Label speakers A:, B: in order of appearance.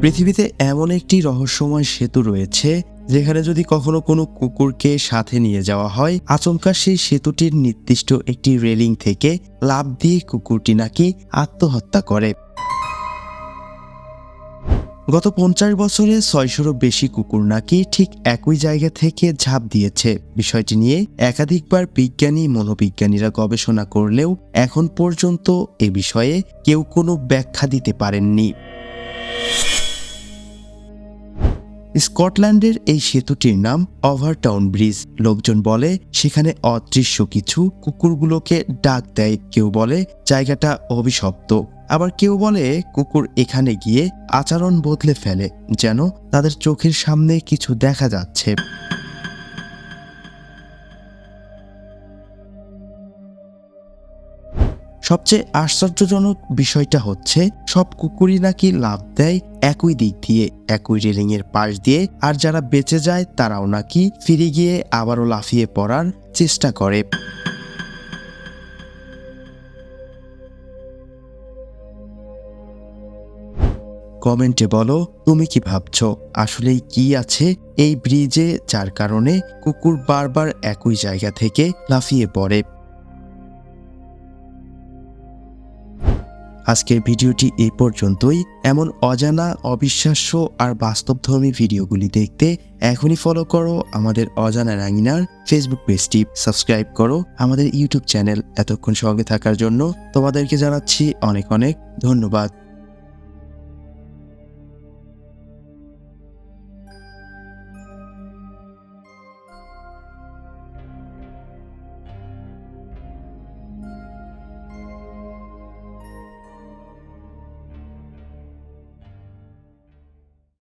A: পৃথিবীতে এমন একটি রহস্যময় সেতু রয়েছে যেখানে যদি কখনো কোনো কুকুরকে সাথে নিয়ে যাওয়া হয়, আচমকা সেই সেতুটির নির্দিষ্ট একটি রেলিং থেকে লাফ দিয়ে কুকুরটি নাকি আত্মহত্যা করে। গত পঞ্চাশ বছরে ছয়শোরও বেশি কুকুর নাকি ঠিক একই জায়গা থেকে ঝাঁপ দিয়েছে। বিষয়টি নিয়ে একাধিকবার বিজ্ঞানী, মনোবিজ্ঞানীরা গবেষণা করলেও এখন পর্যন্ত এ বিষয়ে কেউ কোনো ব্যাখ্যা দিতে পারেননি। স্কটল্যান্ডের এই সেতুটির নাম ওভারটাউন ব্রিজ। লোকজন বলে, সেখানে অদৃশ্য কিছু কুকুরগুলোকে ডাক দেয়। কেউ বলে, জায়গাটা অভিশপ্ত। আবার কেউ বলে, কুকুর এখানে গিয়ে আচরণ বদলে ফেলে, যেন তাদের চোখের সামনে কিছু দেখা যাচ্ছে। সবচেয়ে আশ্চর্যজনক বিষয়টা হচ্ছে, সব কুকুরই নাকি লাভ দেয় একই দিক দিয়ে, একই রেলিং এর পাশ দিয়ে, আর যারা বেঁচে যায় তারাও নাকি ফিরে গিয়ে আবারও লাফিয়ে পড়ার চেষ্টা করে। কমেন্টে বলো, তুমি কি ভাবছ আসলেই কি আছে এই ব্রিজে যার কারণে কুকুর বারবার একই জায়গা থেকে লাফিয়ে পড়ে? আজকের ভিডিওটি এই পর্যন্তই। এমন অজানা, অবিশ্বাস্য আর বাস্তবধর্মী ভিডিওগুলি দেখতে এখনই ফলো করো আমাদের অজানা রাঙিনার ফেসবুক পেজটি সাবস্ক্রাইব করো আমাদের ইউটিউব চ্যানেল এতক্ষণ সঙ্গে থাকার জন্য। তোমাদেরকে জানাচ্ছি অনেক অনেক ধন্যবাদ।